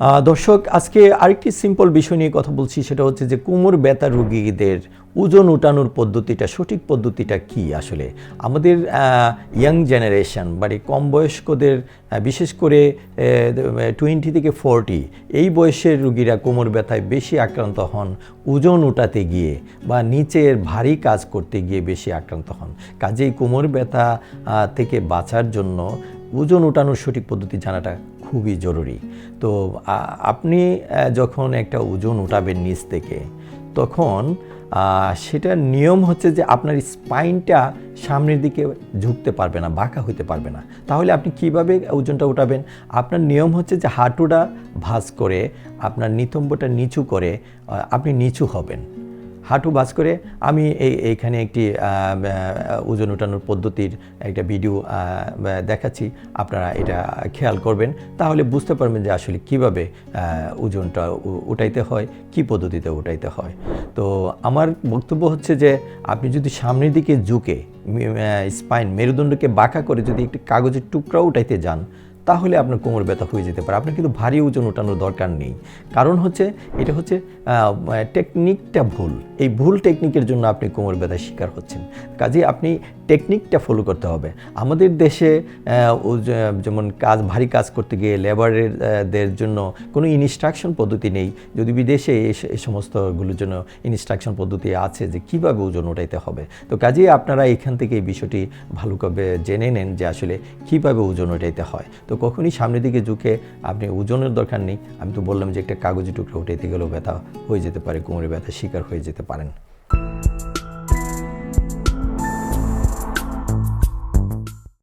দর্শক, আজকে আরেকটি সিম্পল বিষয় নিয়ে কথা বলছি, সেটা হচ্ছে যে কোমর ব্যথা রোগীদের ওজন উঠানোর পদ্ধতিটা, সঠিক পদ্ধতিটা কি আসলে? আমাদের ইয়াং জেনারেশন মানে কম বয়স্কদের বিশেষ করে টোয়েন্টি থেকে ফোরটি এই বয়সের রুগীরা কোমর ব্যথায় বেশি আক্রান্ত হন, ওজন উঠাতে গিয়ে বা নিচের ভারী কাজ করতে গিয়ে বেশি আক্রান্ত হন। কাজেই কোমর ব্যথা থেকে বাঁচার জন্য ওজন উঠানোর সঠিক পদ্ধতি জানাটা খুবই জরুরি। তো আপনি যখন একটা ওজন উঠাবেন নিচ থেকে, তখন সেটার নিয়ম হচ্ছে যে আপনার স্পাইনটা সামনের দিকে ঝুঁকতে পারবে না, বাঁকা হইতে পারবে না। তাহলে আপনি কীভাবে ওজনটা উঠাবেন? আপনার নিয়ম হচ্ছে যে হাঁটুটা ভাঁজ করে, আপনার নিতম্বটা নিচু করে আপনি নিচু হবেন। হাঁটু বাজ করে আমি এই, এইখানে একটি ওজন ওঠানোর পদ্ধতির একটা ভিডিও দেখাচ্ছি। আপনারা এটা খেয়াল করবেন। তাহলে বুঝতে পারবেন যে আসলে কীভাবে ওজনটা উঠাইতে হয়, কি পদ্ধতিতে উঠাইতে হয়। তো আমার বক্তব্য হচ্ছে যে আপনি যদি সামনের দিকে ঝুঁকে স্পাইন মেরুদণ্ডকে বাঁকা করে যদি একটি কাগজের টুকরা উঠাইতে যান তাহলে আপনার কোমর ব্যথা হয়ে যেতে পারে। আপনার কিন্তু ভারী ওজন ওঠানোর দরকার নেই। কারণ হচ্ছে, এটা হচ্ছে টেকনিকটা ভুল। এই ভুল টেকনিকের জন্য আপনি কোমর ব্যথার শিকার হচ্ছেন। কাজে আপনি টেকনিকটা ফলো করতে হবে। আমাদের দেশে যেমন কাজ, ভারী কাজ করতে গিয়ে লেবারের জন্য কোনো ইনস্ট্রাকশন পদ্ধতি নেই। যদি বিদেশে এই সমস্তগুলোর জন্য ইনস্ট্রাকশন পদ্ধতি আছে যে কীভাবে ওজন ওঠাইতে হবে। তো কাজেই আপনারা এখান থেকে এই বিষয়টি ভালোভাবে জেনে নেন যে আসলে কীভাবে ওজন ওঠাইতে হয়। তো কখনই সামনের দিকে ঝুঁকে আপনি ওজনের দরকার নেই। আমি তো বললাম যে একটা কাগজের টুকরা উঠাইতে গেলেও ব্যথা হয়ে যেতে পারে, কোমরে ব্যথা শিকার হয়ে যেতে পারেন।